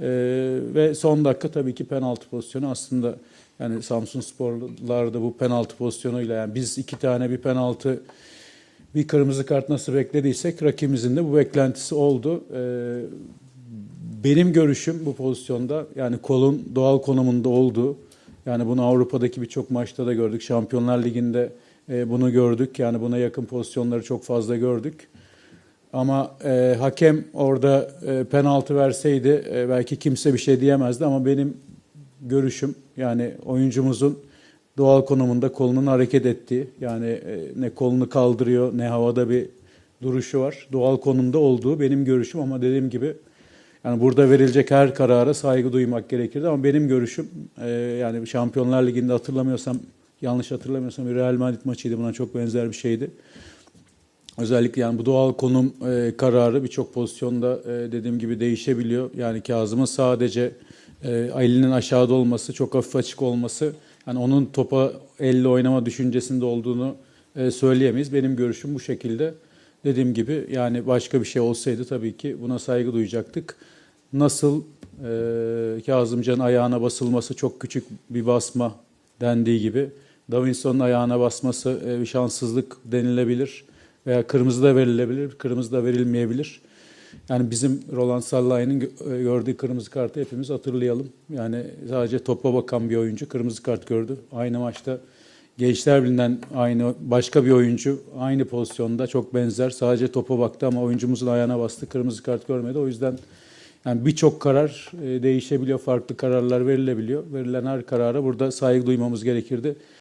E, ve son dakika tabii ki penaltı pozisyonu aslında yani Samsun Sporlular da bu penaltı pozisyonuyla yani biz iki tane bir penaltı bir kırmızı kart nasıl beklediysek rakibimizin de bu beklentisi oldu. Ee, benim görüşüm bu pozisyonda yani kolun doğal konumunda olduğu. Yani bunu Avrupa'daki birçok maçta da gördük. Şampiyonlar Ligi'nde e, bunu gördük. Yani buna yakın pozisyonları çok fazla gördük. Ama e, hakem orada e, penaltı verseydi e, belki kimse bir şey diyemezdi ama benim görüşüm yani oyuncumuzun doğal konumunda kolunun hareket ettiği yani e, ne kolunu kaldırıyor ne havada bir duruşu var. Doğal konumda olduğu benim görüşüm ama dediğim gibi yani burada verilecek her karara saygı duymak gerekirdi ama benim görüşüm e, yani Şampiyonlar Ligi'nde hatırlamıyorsam yanlış hatırlamıyorsam bir Real Madrid maçıydı buna çok benzer bir şeydi. Özellikle yani bu doğal konum e, kararı birçok pozisyonda e, dediğim gibi değişebiliyor. Yani Kazım'ın sadece e, elinin aşağıda olması, çok hafif açık olması, yani onun topa elle oynama düşüncesinde olduğunu e, söyleyemeyiz. Benim görüşüm bu şekilde. Dediğim gibi yani başka bir şey olsaydı tabii ki buna saygı duyacaktık. Nasıl e, Kazımcan'ın ayağına basılması çok küçük bir basma dendiği gibi Davinson'un ayağına basması e, bir şanssızlık denilebilir veya kırmızı da verilebilir, kırmızı da verilmeyebilir. Yani bizim Roland Sallay'ın gö- gördüğü kırmızı kartı hepimiz hatırlayalım. Yani sadece topa bakan bir oyuncu kırmızı kart gördü. Aynı maçta Gençler Birliği'nden aynı başka bir oyuncu aynı pozisyonda çok benzer. Sadece topa baktı ama oyuncumuzun ayağına bastı. Kırmızı kart görmedi. O yüzden yani birçok karar e, değişebiliyor, farklı kararlar verilebiliyor. Verilen her karara burada saygı duymamız gerekirdi.